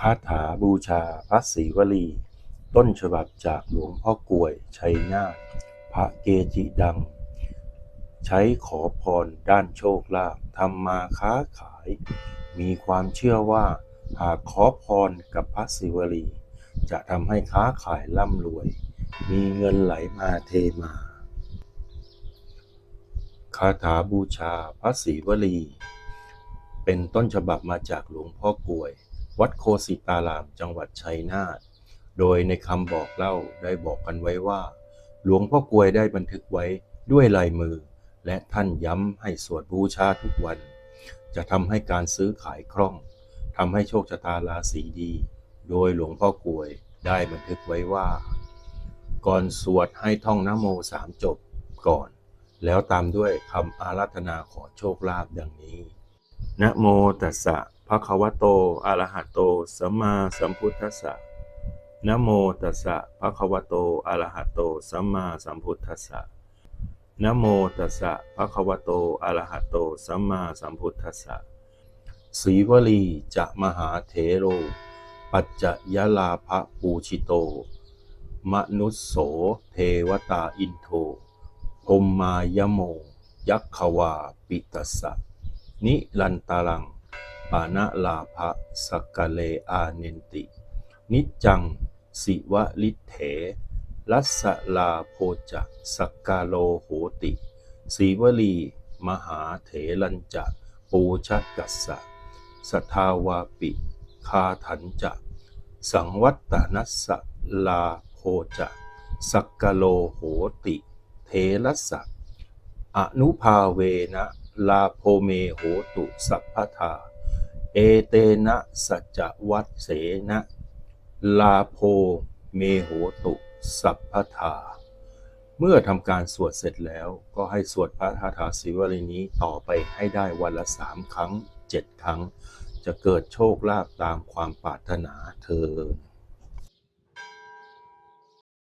คาถาบูชาพระศรีวลี ต้นฉบับจากหลวงพ่อกลวยชัยนาทพระเกจิดัง ใช้ขอพรด้านโชคลาภทำมาค้าขาย มีความเชื่อว่า หากขอพรกับพระศิวลี จะทำให้ค้าขายร่ำรวย มีเงินไหลมาเทมา คาถาบูชาพระศรีวลี เป็นต้นฉบับมาจากหลวงพ่อกลวย วัดโคสิตารามจังหวัดชัยนาท โดยในคำบอกเล่าได้บอกกันไว้ว่า หลวงพ่อกลวยได้บันทึกไว้ด้วยลายมือ และท่านย้ำให้สวดบูชาทุกวัน จะทำให้การซื้อขายคล่องทำให้โชคชะตาราศีดี โดยหลวงพ่อกลวยได้บันทึกไว้ว่า ก่อนสวดให้ท่องนะโมสามจบก่อน แล้วตามด้วยคำอารัธนาขอโชคลาภดังนี้นะโมตัสสะ ภะคะวะโตอะระหะโต สัมมาสัมพุทธัสสะนะโมตัสสะภะคะวะโตอะระหะโต สัมมาสัมพุทธัสสะนะโมตัสสะภะคะวะโตอะระหะโต สัมมาสัมพุทธัสสะสีวลีจะมหาเถโร ปัจจะยลาภปูชิโต มนุสโสเทวตาอินโทพรหมายโม ยักขวาปิตัสสะนิลันตารัง ปานะลาภะสกะเลอาเนนติ นิจัง สิวะลิเถ ลัสลาโพจะสักกาโลโหติสีวลี มหาเถลันจะปูชกัสสะสทาวาปิ คาถันจะ สังวัตตนัสสะลาโพจะสักกะโลโหติ เทลัสสะอนุภาเวนะลาโพเมโหตุสัพพทา เอเตนะสัจวัตเสนะ ลาโพเมโหตุ สัพพทา เมื่อทำการสวดเสร็จแล้วก็ให้สวดพระคาถาศิวลีนี้ต่อไปให้ได้วันละสามครั้งเจ็ดครั้ง จะเกิดโชคลาภตามความปรารถนาเธอ